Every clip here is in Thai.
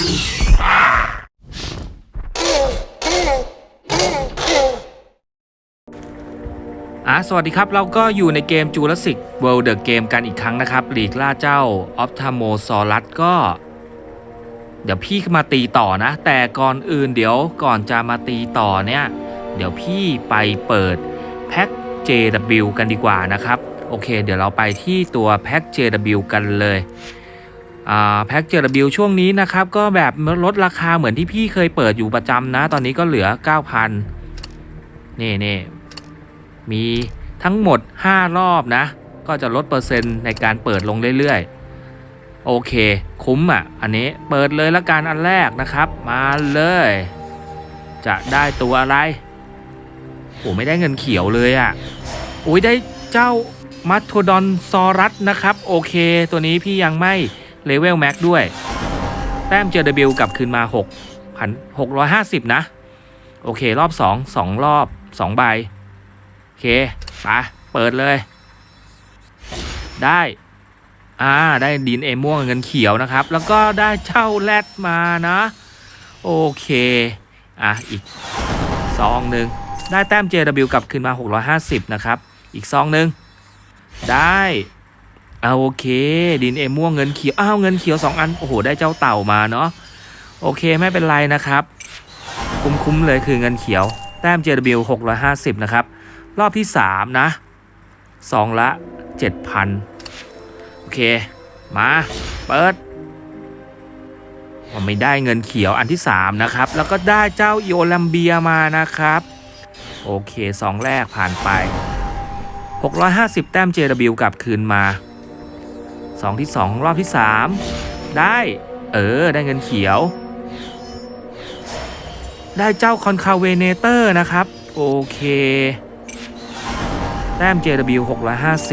อะสวัสดีครับ เราก็อยู่ในเกม Jurassic World The Game กันอีกครั้งนะครับหลีกล่าเจ้า Ophthalmosaurus ก็ เดี๋ยวพี่มาตีต่อนะ แต่ก่อนอื่นเดี๋ยวก่อนจะมาตีต่อเนี่ย เดี๋ยวพี่ไปเปิดแพ็ค JW กันดีกว่านะครับ โอเค เดี๋ยวเราไปที่ตัวแพ็ค JW กันเลย อ่าแพ็ค JW ช่วงนี้นะครับ ก็แบบลดราคาเหมือนที่พี่เคยเปิดอยู่ประจำนะ ตอนนี้ก็เหลือ 9,000นี่นี่มีทั้งหมด 5 รอบนะ ก็จะลดเปอร์เซ็นต์ในการเปิดลงเรื่อยๆ โอเค คุ้มอะ อันนี้เปิดเลยละกันอันแรกนะครับ มาเลย จะได้ตัวอะไรโอ้ไม่ได้เงินเขียวเลยอะโอ้ยได้เจ้ามัทโทดอนซอรัสนะครับ โอเค ตัวนี้พี่ยังไม่ เลเวลแม็กด้วย แต้มเจอวิวกลับคืนมา 6 650 นะ โอเค รอบ 2 2 รอบ 2 ใบ โอเคไปเปิดเลย ได้ อ่า ได้ดินเอม่วงเงินเขียวนะครับ แล้วก็ได้เจ้าแรดมานะ โอเค อะ อีกซองหนึ่งได้แต้ม JW กลับคืนมา 650 นะครับ อีกซองหนึ่งได้ เอาโอเค ดินเอม่วงเงินเขียวอ้าวเงินเขียว2อันโอ้โหได้เจ้าเต่ามาเนาะโอเคไม่เป็นไรนะครับ คุ้มๆเลยคือเงินเขียว แต้ม JW 650 นะครับ รอบที่ 3 นะซองละ 7,000 โอเค มา เปิดผมไม่ได้เงินเขียวอันที่ 3 นะครับ แล้วก็ได้เจ้าโยลัมเบียมานะครับ โอเคซองแรกผ่านไป 650 แต้ม JW กลับคืนมา ซองที่2รอบที่3ได้ เออ ได้เงินเขียว ได้เจ้าคอนคาเวเนเตอร์นะครับ โอเค แต้ม JW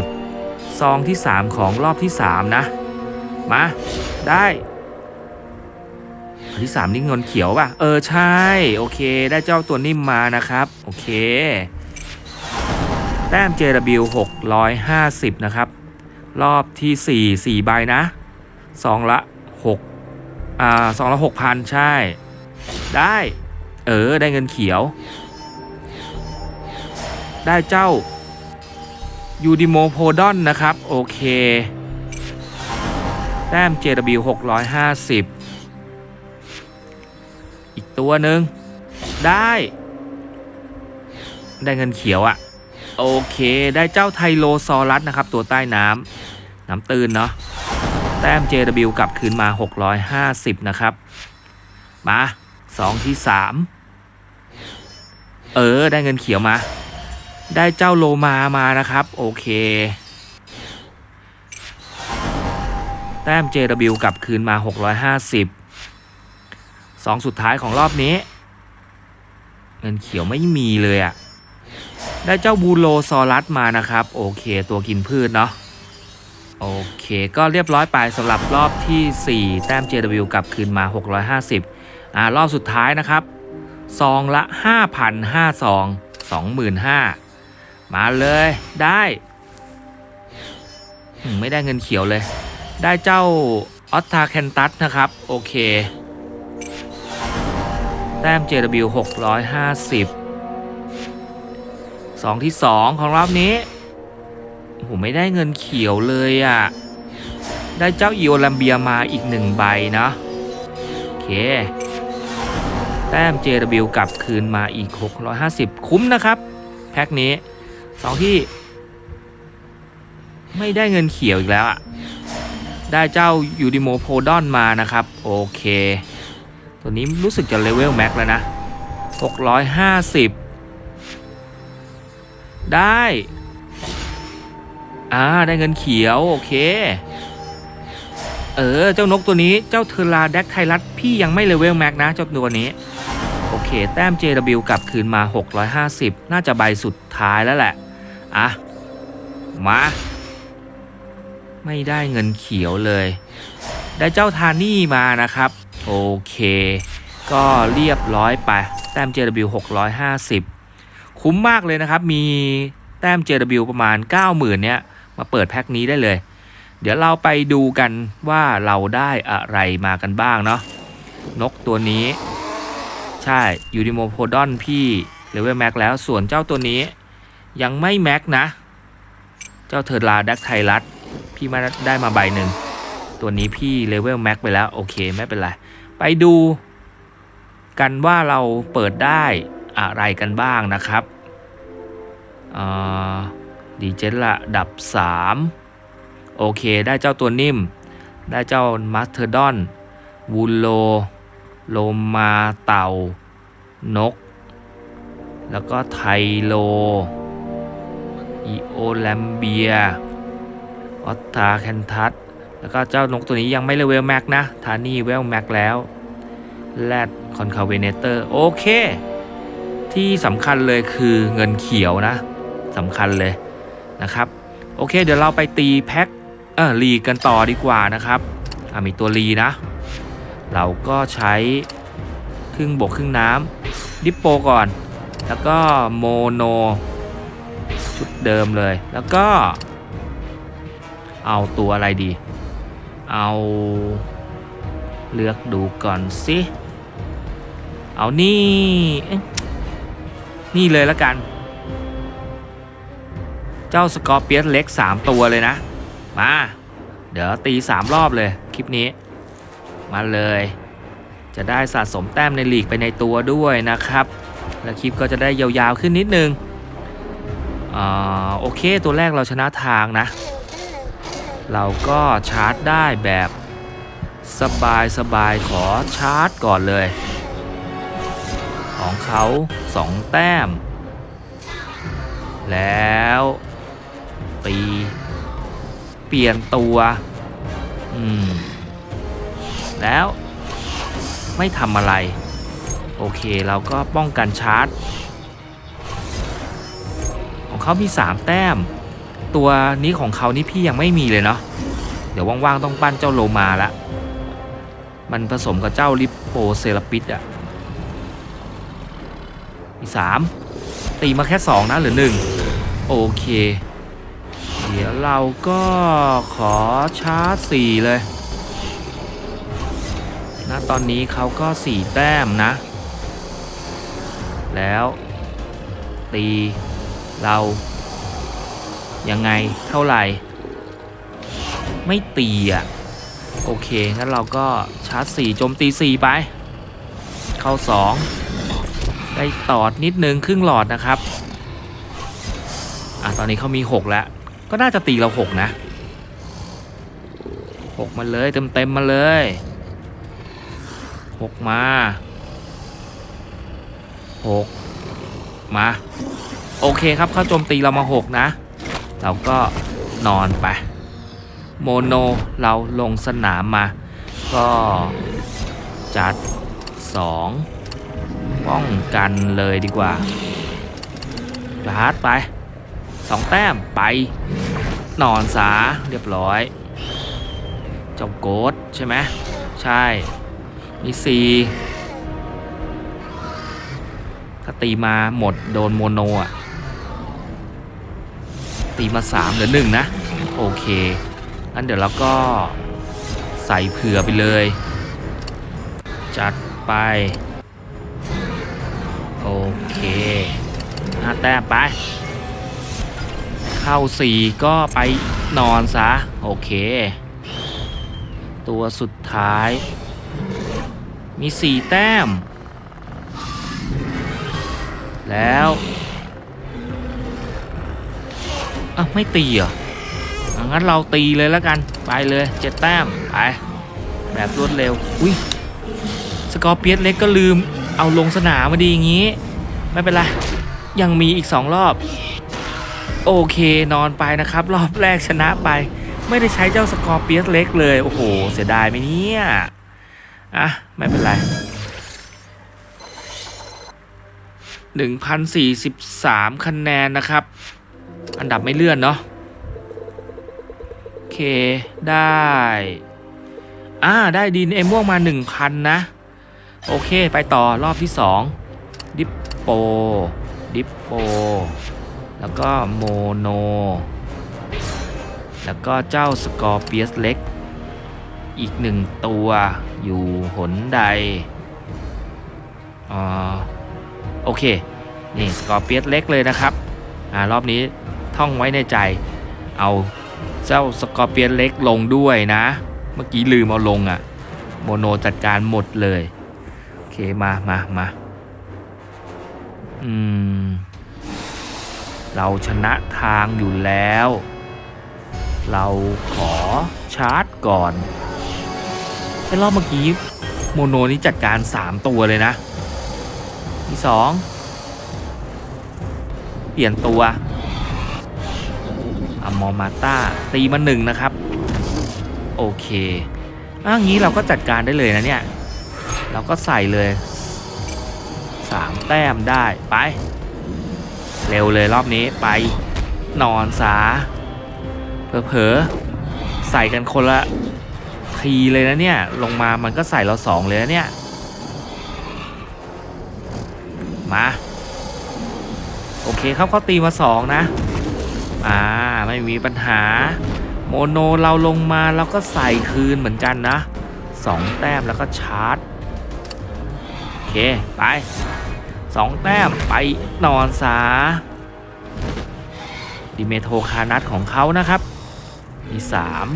650 ซองที่ 3 ของรอบที่ 3 นะ มา ได้อันที่3นี่เงินเขียวป่ะ เออ ใช่ โอเค ได้เจ้าตัวนิ่มมานะครับ โอเค แต้ม JW 650 นะครับ รอบที่ 4 4 ใบนะซองละ6อ่าซองละ6,000 ใช่ ได้ เออ ได้เงินเขียว ได้เจ้ายูดิโมโพดอนนะครับ โอเค แต้ม JW 650 อีกตัวหนึ่งได้ ได้เงินเขียวอะ่ะ โอเค ได้เจ้าไทโลซอรัสนะครับ ตัวใต้น้ำ น้ำตื้นเนาะแต้ม JW กลับคืนมา 650 นะครับ มาสองที่ 3 เออ ได้เงินเขียวมา ได้เจ้าโลมามานะครับ โอเค แต้ม JW กลับคืนมา 650สองสุดท้ายของรอบนี้ เงินเขียวไม่มีเลยอะ่ะ ได้เจ้าบูโลซอรัสมานะครับ โอเค ตัวกินพืชเนาะ โอเค ก็เรียบร้อยไปสำหรับรอบที่ 4 แต้ม JW กลับคืนมา 650อ่ารอบสุดท้ายนะครับซองละ5,000 5ซอง25,000 มาเลยได้ไม่ได้เงินเขียวเลย ได้เจ้าออตตาแคนตัสนะครับ โอเค แต้ม JW 650สองที่ 2 ของรอบนี้ ผมไม่ได้เงินเขียวเลยอะ่ะ ได้เจ้าอีโอลัมเบียมาอีกหนึ่งใบนะโอเค แต้ม JW กลับคืนมาอีก 650 คุ้มนะครับ แพ็คนี้สองที่ ไม่ได้เงินเขียวอีกแล้วอะได้เจ้ายูดิโมโพดอนมานะครับ โอเค ตัวนี้รู้สึกจะเลเวลแม็กแล้วนะ 650 ได้ อ่าได้เงินเขียวโอเค เออ เจ้านกตัวนี้เจ้าเทอราแดกไทรัสพี่ยังไม่เลเวลแม็กนะเจ้าตัวนี้ โอเค แต้ม JW กลับคืนมา 650 น่าจะใบสุดท้ายแล้วแหละ อะ มา ไม่ได้เงินเขียวเลย ได้เจ้าทานี่มานะครับ โอเค ก็เรียบร้อยไป แต้ม JW 650 คุ้มมากเลยนะครับ มีแต้ม JW ประมาณ 90,000 เนี้ย มาเปิดแพ็คนี้ได้เลย เดี๋ยวเราไปดูกันว่าเราได้อะไรมากันบ้างเนาะนกตัวนี้ ใช่ยูนิโมโพดอนพี่เลเวลแม็กแล้วส่วนเจ้าตัวนี้ ยังไม่แม็กนะ เจ้าเทอร์ลาดักไทรัสพี่มาได้มาใบหนึ่งตัวนี้พี่เลเวลแม็กไปแล้ว โอเคไม่เป็นไร ไปดูกันว่าเราเปิดได้อะไรกันบ้างนะครับ ดีเจนละดับ 3 โอเค ได้เจ้าตัวนิ่ม ได้เจ้ามาสเทอร์ดอนวูโล โลมาเต่า นก แล้วก็ไทโลอีโอแลมเบีย ออตตาแคนทัสแล้วก็เจ้านกตัวนี้ยังไม่เลเวลแม็กนะ ทานี่เวลแม็กแล้ว แรดคอนคาเวเนเตอร์ โอเค ที่สำคัญเลยคือเงินเขียวนะสำคัญเลย นะครับโอเค เดี๋ยวเราไปตีแพ็คเออลีกันต่อดีกว่านะครับอ่ามีตัวลีนะ เราก็ใช้ครึ่งบกครึ่งน้ำดิปโปก่อน แล้วก็โมโน ชุดเดิมเลย แล้วก็ เอาตัวอะไรดี เอาเลือกดูก่อนสิ เอานี่ นี่เลยแล้วกัน เจ้าสกอร์เปียสเล็ก 3 ตัวเลยนะ มา เดี๋ยวตี 3 รอบเลย คลิปนี้ มาเลย จะได้สะสมแต้มในลีกไปในตัวด้วยนะครับ และคลิปก็จะได้ยาวๆขึ้นนิดนึงอ่าโอเคตัวแรกเราชนะทางนะ เราก็ชาร์จได้แบบสบายสบายๆขอชาร์จก่อนเลย ของเขา 2 แต้ม แล้ว ตี เปลี่ยนตัวอืมแล้วไม่ทำอะไร โอเคเราก็ป้องกันชาร์จ ของเขามี 3 แต้ม ตัวนี้ของเขานี่พี่ยังไม่มีเลยเนาะเดี๋ยวว่างๆต้องปั้นเจ้าโลมาละ มันผสมกับเจ้าลิปโปเซราปิดอะมีสามตีมาแค่สองนะหรือหนึ่งโอเค เดี๋ยวเราก็ขอชาร์จสี่เลยนะตอนนี้เขาก็สี่แต้มนะ แล้ว ตี เรา ยังไงเท่าไหร่ ไม่ตีอะ โอเค งั้นเราก็ชาร์จ4โจมตี4ไป เข้า2ได้ตอดนิดนึงครึ่งหลอดนะครับอะตอนนี้เขามี 6 แล้ว ก็น่าจะตีเรา6นะ6มาเลยเต็มๆมมาเลย6มา6มา โอเคครับเขาโจมตีเรามา6นะ เราก็นอนไป โมโนเราลงสนามมา ก็จัด2ป้องกันเลยดีกว่าจาดไป 2 แต้มไป นอนสาเรียบร้อยเจ้าโกดใช่ไหมใช่ มีสี่ถ้าตีมาหมดโดนโมโนอะ ตีมาสามเหลือหนึ่งนะ โอเคงั้นเดี๋ยวเราก็ใส่เผื่อไปเลย จัดไป โอเคห้าแต้มไป เข้าสี่ก็ไปนอนซะ โอเค ตัวสุดท้าย มีสี่แต้ม แล้วอะไม่ตีเหรออะงั้นเราตีเลยแล้วกัน ไปเลยเจ็ดแต้ม ไป แบบรวดเร็ว อุ้ยสกอร์เปียสเล็กก็ลืมเอาลงสนามมาดีอย่างงี้ ไม่เป็นไร ยังมีอีกสองรอบ โอเคนอนไปนะครับ รอบแรกชนะไป ไม่ได้ใช้เจ้าสกอร์เปียสเล็กเลย โอ้โห เสียดายไหมเนี่ย อะ ไม่เป็นไร1,043 คะแนนนะครับ อันดับไม่เลื่อนเนาะโอเค ได้ อ่า ได้ดินเอม่วงมา 1,000 นะ โอเค ไปต่อรอบที่ 2 ดิปโป ดิปโป แล้วก็โมโน แล้วก็เจ้าสกอร์เปียสเล็ก อีกหนึ่งตัวอยู่หนใดอ่าโอเค นี่สกอร์เปียสเล็กเลยนะครับ อ่ารอบนี้ท่องไว้ในใจ เอาเจ้าสกอร์เปียนเล็กลงด้วยนะ เมื่อกี้ลืมเอาลงอะ่ะ โมโนจัดการหมดเลย โอเค มามามาอืม เราชนะทางอยู่แล้ว เราขอชาร์จก่อนไอ้รอบเมื่อกี้โมโนนี่จัดการ 3 ตัวเลยนะที่สองเปลี่ยนตัวอมอมาต้าตีมาหนึ่งนะครับ โอเคอ้าวงี้เราก็จัดการได้เลยนะเนี่ย เราก็ใส่เลยสามแต้มได้ไป เร็วเลยรอบนี้ไปนอนสาเผลอๆใส่กันคนละทีเลยนะเนี่ย ลงมามันก็ใส่เราสองเลยนะเนี่ย มา โอเคครับเขาตีมาสองนะ อ่า ไม่มีปัญหา โมโนเราลงมาเราก็ใส่คืนเหมือนกันนะสองแต้มแล้วก็ชาร์จ โอเค ไป สองแต้มไปนอนซาดิเมโทคานัทของเขานะครับมีสาม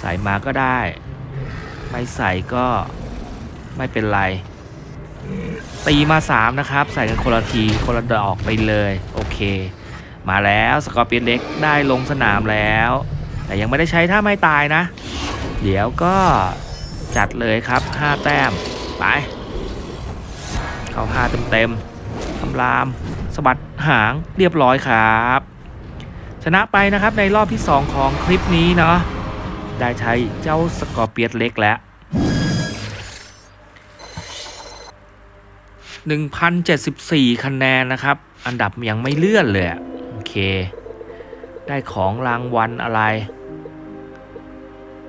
ใส่มาก็ได้ ไม่ใส่ก็ไม่เป็นไร ตีมา 3 นะครับ ใส่กันคนละทีคนละดอกไปเลย โอเค มาแล้วสกอร์เปียนเล็กได้ลงสนามแล้ว แต่ยังไม่ได้ใช้ท่าไม่ตายนะ เดี๋ยวก็จัดเลยครับ 5 แต้มไป เข้า5เต็มๆคำรามสะบัดหางเรียบร้อยครับ ชนะไปนะครับในรอบที่ 2 ของคลิปนี้เนาะได้ใช้เจ้าสกอร์เปียนเล็กแล้ว 1,074 คะแนนนะครับ อันดับยังไม่เลื่อนเลยโอเค ได้ของรางวัลอะไร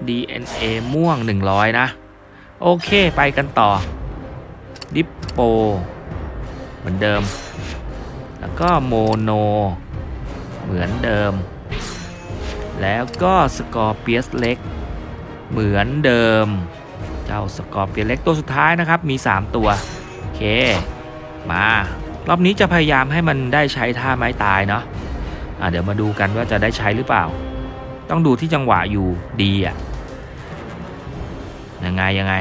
DNA ม่วง 100 นะ โอเคไปกันต่อ ดิปโป เหมือนเดิม แล้วก็โมโน เหมือนเดิม แล้วก็สกอร์เปียสเล็ก เหมือนเดิม เจ้าสกอร์เปียสเล็กตัวสุดท้ายนะครับ มี 3 ตัว โอเค มารอบนี้จะพยายามให้มันได้ใช้ท่าไม้ตายเนาะะเดี๋ยวมาดูกันว่าจะได้ใช้หรือเปล่า ต้องดูที่จังหวะอยู่ดีอะยังไงยังไง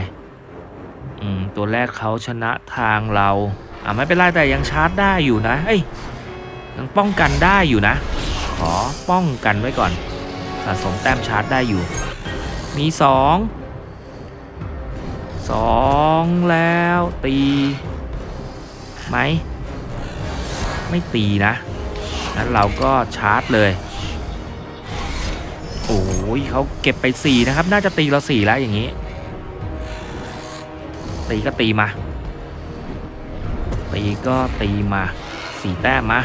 อืมตัวแรกเขาชนะทางเราอะไม่เป็นไรแต่ยังชาร์จได้อยู่นะเฮ้ยยังป้องกันได้อยู่นะ ขอป้องกันไว้ก่อนสะสมแต้มชาร์จได้อยู่ มีสองสองแล้วตีไหมไม่ตีนะงั้นเราก็ชาร์จเลยโอ้ยเขาเก็บไป4นะครับ น่าจะตีเรา4แล้วอย่างนี้ ตีก็ตีมา ตีก็ตีมาสี่แต้มมา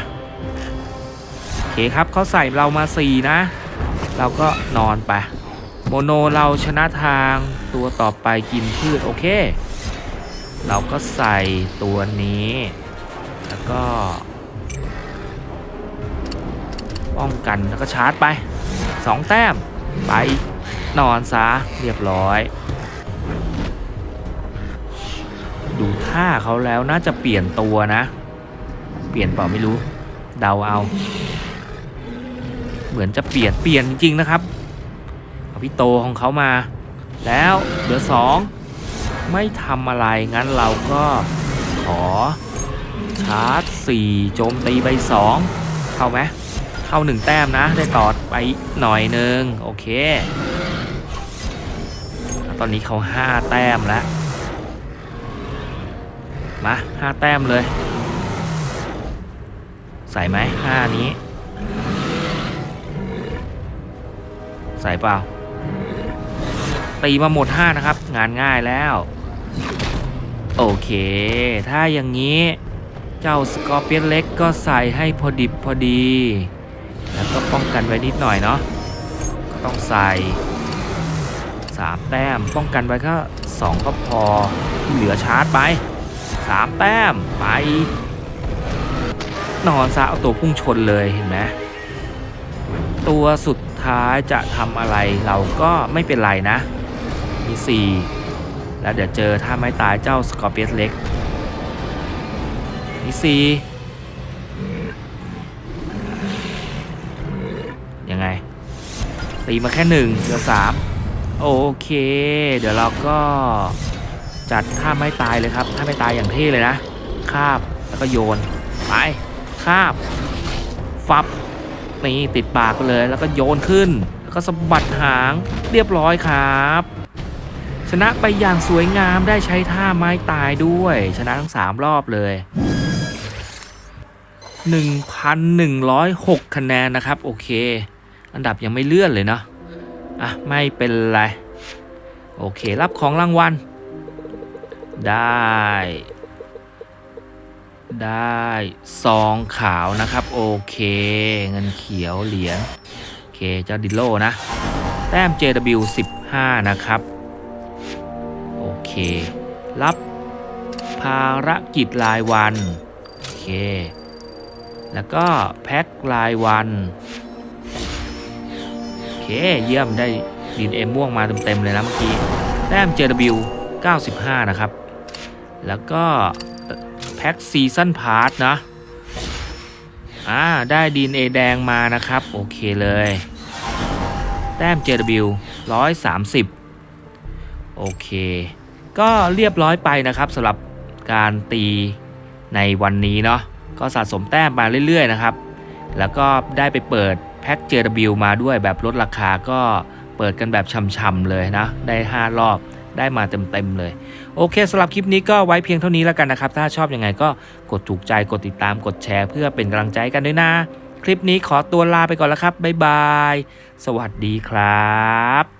โอเคครับเขาใส่เรามา4นะ เราก็นอนไป โมโนเราชนะทางตัวต่อไปกินพืชโอเค เราก็ใส่ตัวนี้ แล้วก็ ป้องกันแล้วก็ชาร์จไป2แต้มไปนอนซะเรียบร้อย ดูท่าเขาแล้วน่าจะเปลี่ยนตัวนะ เปลี่ยนเปล่าไม่รู้ เดาเอา เหมือนจะเปลี่ยนเปลี่ยนจริงๆนะครับเอาพี่โตของเขามา แล้วเหลือสองไม่ทำอะไรงั้นเราก็ขอชาร์จ4โจมตีไป 2 เข้าไหมเข้า 1 แต้มนะ ได้ต่อไปหน่อยหนึ่งโอเค ตอนนี้เขา 5 แต้มแล้ว มา5แต้มเลย ใส่ไหม5นี้ ใส่เปล่า ตีมาหมด5นะครับ งานง่ายแล้ว โอเค ถ้าอย่างนี้เจ้าสกอร์เปียนเล็กก็ใส่ให้พอดิบพอดี แล้วก็ป้องกันไว้นิดหน่อยเนาะก็ต้องใส่3แต้มป้องกันไว้ก็2ก็พอที่เหลือชาร์จไป 3 แต้มไป นอนซะเอาตัวพุ่งชนเลยเห็นไหมตัวสุดท้ายจะทำอะไรเราก็ไม่เป็นไรนะ มีสี่แล้วเดี๋ยวเจอถ้าไม่ตายเจ้าสกอร์เปียสเล็ก มีสี่ยังไง ตีมาแค่หนึ่งเหลือสามโอเค เดี๋ยวเราก็ จัดท่าไม่ตายเลยครับท่าไม่ตายอย่างเท่เลยนะคาบแล้วก็โยนไปคาบฟับนี่ติดปากไปเลยแล้วก็โยนขึ้น แล้วก็สะบัดหางเรียบร้อยครับ ชนะไปอย่างสวยงามได้ใช้ท่าไม้ตายด้วย ชนะทั้ง 3 รอบเลย 1,106 คะแนนนะครับ โอเค อันดับยังไม่เลื่อนเลยเนาะอะ ไม่เป็นไร โอเครับของรางวัล ได้ ได้ซองขาวนะครับ โอเค เงินเขียวเหรียญโอเค เจ้าดิโลนะ แต้ม JW 15 นะครับ โอเค รับภารกิจรายวัน โอเค แล้วก็แพ็ครายวัน โอเค เยี่ยมได้ดินเอ็มม่วงมาเต็มๆเลยนะเมื่อกี้ แต้ม JW 95 นะครับ แล้วก็แพ็คซีซันพาร์ทนะ อ่า ได้ดินเอแดงมานะครับ โอเคเลย แต้ม JW 130 โอเค ก็เรียบร้อยไปนะครับสำหรับการตีในวันนี้เนาะก็สะสมแต้มมาเรื่อย ๆ นะครับ แล้วก็ได้ไปเปิดแพ็ค JW มาด้วยแบบลดราคาก็เปิดกันแบบช่ำๆเลยนะ ได้ 5 รอบได้มาเต็ม ๆ เลย โอเคสำหรับคลิปนี้ก็ไว้เพียงเท่านี้แล้วกันนะครับ ถ้าชอบยังไงก็กดถูกใจกดติดตามกดแชร์ เพื่อเป็นกำลังใจกันด้วยนะ คลิปนี้ขอตัวลาไปก่อนแล้วครับบ๊ายบาย สวัสดีครับ